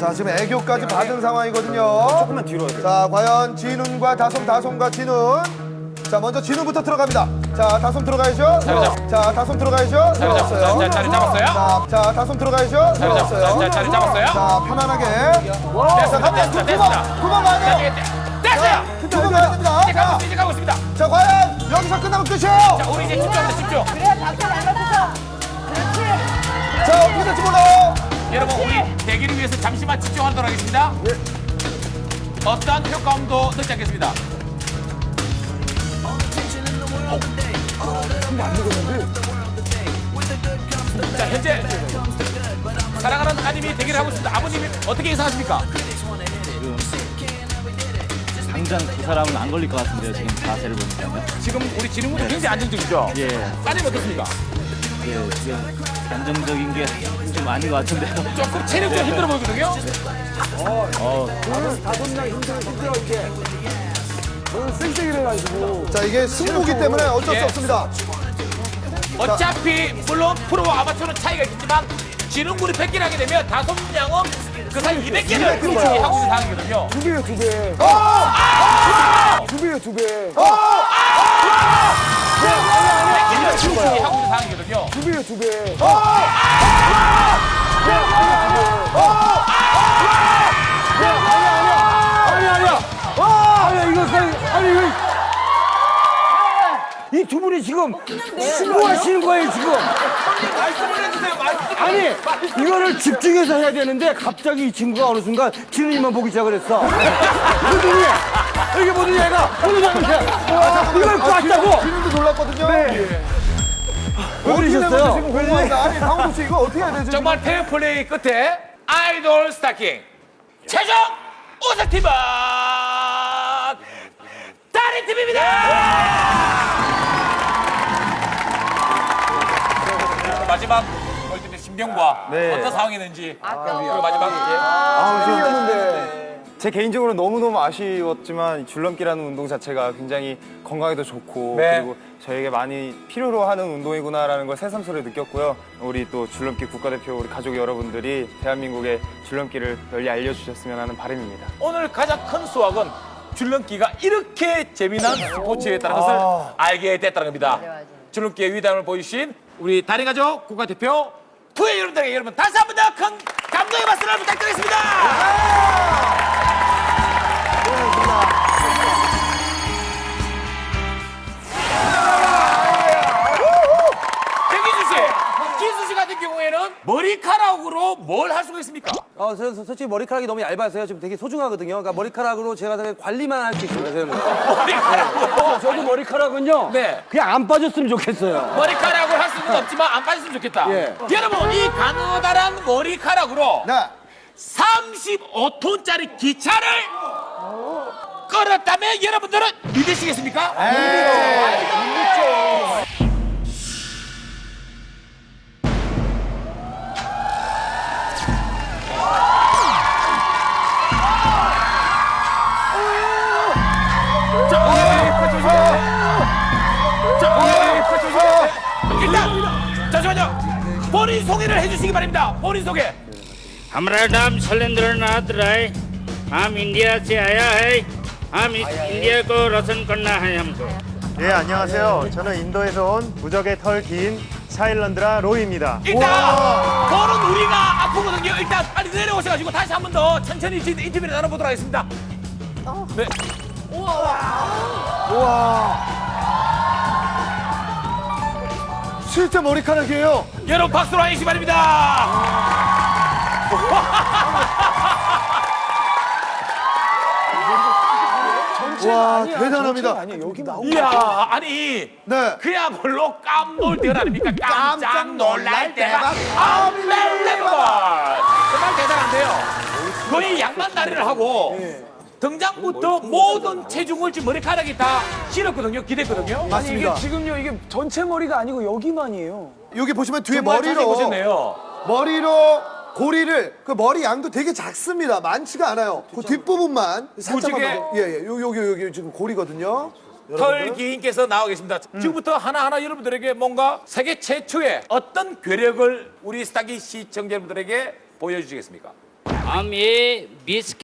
자, 지금 애교까지 받은 상황이거든요. 조금만 뒤로. 자, 과연 진훈과 다솜, 다솜과 진훈. 자, 먼저 진훈부터 들어갑니다. 자, 다솜 들어가야죠. 자, 다솜 들어가야죠. 들어갔어요. 자, 자리 잡았어요. 자, 자, 다솜 들어가야죠. 들어갔어요. 자, 자리 잡았어요. 자, 편안하게. 됐어, 자, 됐어, 두 됐어. 번, 두번 가야 자, 돼요. 됐- 됐어요. 두번 가야 됩니다. 이제 가고 자, 있습니다. 이제 가고 있습니다. 자, 과연 여기서 끝나면 끝이에요. 자, 우리 이제 집중합니다. 집중. 그래 박수 안 맞춰서 잠시만 집중하도록 하겠습니다. 어떠한 효과음도 넣지 않겠습니다. 자 현재 사랑하는 아님이 대기를 하고 있습니다. 아버님이 어떻게 예상하십니까? 당장 두 사람은 안 걸릴 것 같은데요, 지금 자세를 보니까. 지금 우리 진흥군이 굉장히 안정적이죠? 예, 따님 어떻습니까? 예, 지금 안정적인 게 좀 아닌 것 같은데요. 조금 체력적으로 힘들어 보이거든요? 자, 이게 승부기 때문에 어쩔 예. 수 없습니다. 어차피 물론 프로와 아마추어는 차이가 있겠지만 진흥군이 100개를 하게 되면 다섯 양은 그 사이 200개를 200 개를 꾸준히 하고 있는 상황이거든요. 두 배요, 두 배. 어! 두 배요, 두 배. 100개 두 배요, 두 배. 그냥- 아니, 이거. 이두 분이 지금 뭐 하시는 거예요, 지금? 말씀을 해주세요. 말씀. 아니, 이거를 집중해서 해야 되는데 갑자기 이 친구가 어느 순간 진우님만 보기 시작을 했어. 보더니, 이게 보더니 얘가 보더니 이걸 봤다고! 진훈도 놀랐거든요. 네. 그러셨어요? 지금. 아니, 강호동 씨 이거 어떻게 해야 되죠? 정말 페어 플레이 끝에 아이돌 스타킹 최종 우승팀은 다른 팀입니다. 마지막 월드의 심경과 네. 어떤 상황이었는지 그리고 마지막 제 개인적으로 너무너무 아쉬웠지만 줄넘기라는 운동 자체가 굉장히 건강에도 좋고 네. 그리고 저에게 많이 필요로 하는 운동이구나라는 걸 새삼스레 느꼈고요. 우리 또 줄넘기 국가대표 우리 가족 여러분들이 대한민국의 줄넘기를 널리 알려주셨으면 하는 바람입니다. 오늘 가장 큰 수확은 줄넘기가 이렇게 재미난 스포츠였다는 것을 알게 됐다는 겁니다. 줄넘기의 위담을 보여주신 우리 다린 가족 국가대표 투의 여러분들에게 여러분 다시 한 번 더 큰 감동의 박수를 부탁드리겠습니다. 머리카락으로 뭘 할 수가 있습니까? 어, 저는 솔직히 머리카락이 너무 얇아서요. 지금 되게 소중하거든요. 그러니까 머리카락으로 제가 되게 관리만 할 수 있습니다. 저는. 머리카락으로 저도 머리카락은요. 네. 그냥 안 빠졌으면 좋겠어요. 머리카락을 할 수는 없지만 안 빠졌으면 좋겠다. 예. 여러분 이 가느다란 머리카락으로 네. 35톤짜리 기차를 끌었다면 여러분들은 믿으시겠습니까? 자, 본인 소개를 해주시기 바랍니다. 본인 소개. हमारा नाम शैलेंद्र नाथ राय हम इंडिया से आया है हम इस इंडिया को रोशन करना है हमको 예 안녕하세요. 저는 인도에서 온 무적의 털 긴 샤일런드라 로이입니다. 일단 걸은 우리가 아프거든요. 일단 빨리 내려오셔가지고 다시 한 번 더 천천히 인터뷰를 나눠보도록 하겠습니다. 네. 실제 머리카락이에요. 여러분 박수로 하시기 바랍니다. 와, 대단합니다. 아니, 여기 나오 이야 아니 네. 그야말로 깜놀 때가 아닙니까? 깜짝 놀랄 때가 unbelievable. 정말 대단한데요. 거의 양반 다리를 하고 등장부터 모든 체중을 지금 머리카락이 다 실었거든요. 기댔거든요. 아니 이게 지금요 이게 전체 머리가 아니고 여기만이에요. 여기 보시면 뒤에 머리로 보셨네요. 머리로 고리를 그 머리 양도 되게 작습니다. 많지가 않아요. 그 뒷부분만 그 살짝만 우직에- 예예 예. 요 여기 여기 지금 고리거든요. 털기인께서 나와 계십니다. 지금부터 하나하나 여러분들에게 뭔가 세계 최초의 어떤 괴력을 우리 스타기 시청자분들에게 보여주시겠습니까? I'm a beast